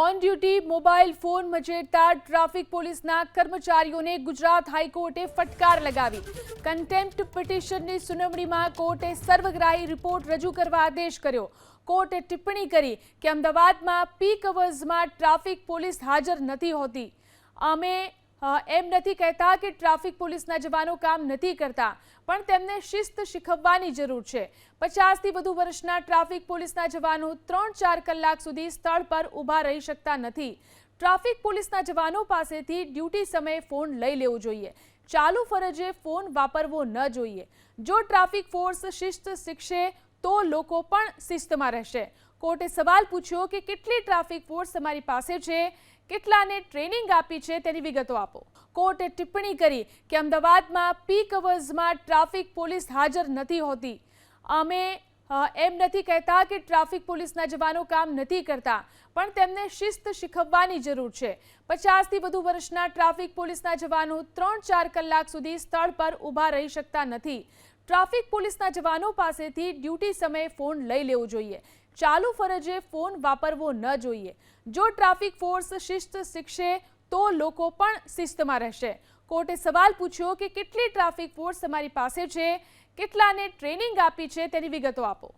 On duty mobile phone મચેડતા traffic પોલીસના કર્મચારીઓને ગુજરાત હાઈકોર્ટે ફટકાર લગાવી. કન્ટેમ્પ્ટ પિટિશનની સુનાવણીમાં કોર્ટે સર્વગ્રાહી રિપોર્ટ રજૂ કરવા આદેશ કર્યો. કોર્ટે ટિપ્પણી કરી કે અમદાવાદમાં પીક અવર્સમાં ટ્રાફિક પોલીસ હાજર નથી હોતી. અમે એમ નથી કહેતા કે ટ્રાફિક પોલીસના જવાનો કામ નથી કરતા, પણ તેમને શિસ્ત શીખવવાની જરૂર છે. પચાસથી વધુ વર્ષના ટ્રાફિક પોલીસના જવાનો ત્રણ ચાર કલાક સુધી સ્થળ પર ઊભા રહી શકતા નથી. ટ્રાફિક પોલીસના જવાનો પાસેથી ડ્યુટી સમયે ફોન લઈ લેવો જોઈએ. ચાલુ ફરજે ફોન વાપરવો ન જોઈએ. જો ટ્રાફિક ફોર્સ શિસ્ત શીખશે તો લોકો પણ શિસ્તમાં રહેશે. કોર્ટે સવાલ પૂછ્યો કે કેટલી ટ્રાફિક ફોર્સ તમારી પાસે છે, કેટલાને ટ્રેનિંગ આપી છે તેની વિગતો આપો. કોર્ટે ટિપ્પણી કરી કે અમદાવાદમાં પીક અવર્સમાં ટ્રાફિક પોલીસ હાજર નથી હોતી. અમે એમ નથી કહેતા કે ટ્રાફિક પોલીસના જવાનો કામ નથી કરતા, પણ તેમને શિસ્ત શીખવવાની જરૂર છે. પચાસથી વધુ વર્ષના ટ્રાફિક પોલીસના જવાનો ત્રણ ચાર કલાક સુધી સ્થળ પર ઊભા રહી શકતા નથી. ટ્રાફિક પોલીસના જવાનો પાસેથી ડ્યુટી સમયે ફોન લઈ લેવો જોઈએ. ચાલુ ફરજે ફોન વાપરવો ન જોઈએ. જો ટ્રાફિક ફોર્સ શિસ્ત શીખશે, તો લોકો પણ શિસ્તમાં રહેશે. કોર્ટે સવાલ પૂછ્યો કે કેટલી ટ્રાફિક ફોર્સ તમારી પાસે છે, કેટલાને ટ્રેનિંગ આપી છે તેની વિગતો આપો.